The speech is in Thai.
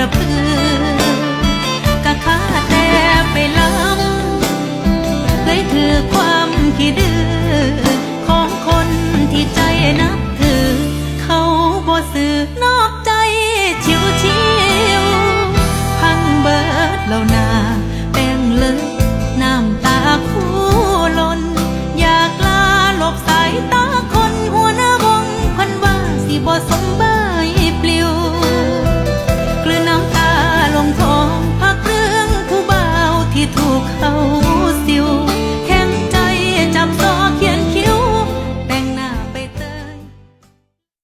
ระเพือกะข้าแต่ไปล้ำเคยถือความขี้ดื้อของคนที่ใจนับถือ เขาบ่สื่อนอกใจชิวชิวพังเบิดเหล่านาแป้งเลิกน้ำตาคู่ล้น อยากลาหลบสายตาคนหัวหน้าวงพันว่าสิบ่สม เขาสิว